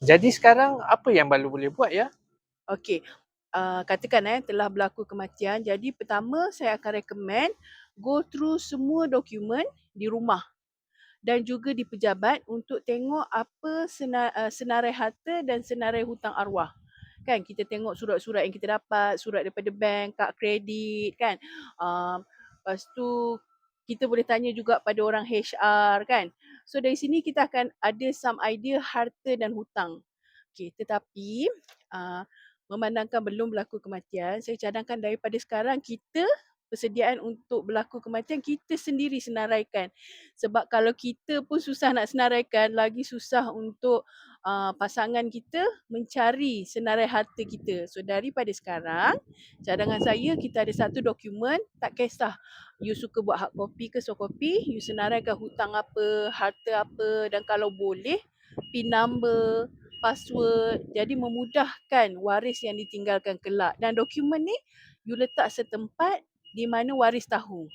Jadi sekarang apa yang Balu boleh buat ya? Okey. Uh, katakan eh telah berlaku kematian. Jadi pertama saya akan recommend go through semua dokumen di rumah dan juga di pejabat untuk tengok apa senar, uh, senarai harta dan senarai hutang arwah. Kan kita tengok surat-surat yang kita dapat, surat daripada bank, kad kredit kan. Uh, lepas tu kita boleh tanya juga pada orang HR kan. So dari sini kita akan ada some idea harta dan hutang. Okay, tetapi uh, memandangkan belum berlaku kematian, saya cadangkan daripada sekarang kita persediaan untuk berlaku kematian kita sendiri senaraikan. Sebab kalau kita pun susah nak senaraikan, lagi susah untuk uh, pasangan kita mencari senarai harta kita. So daripada sekarang, cadangan saya kita ada satu dokumen, tak kisah you suka buat hard copy ke soft copy, you senaraikan hutang apa, harta apa dan kalau boleh PIN number, password. Jadi memudahkan waris yang ditinggalkan kelak. Dan dokumen ni you letak setempat di mana waris tahu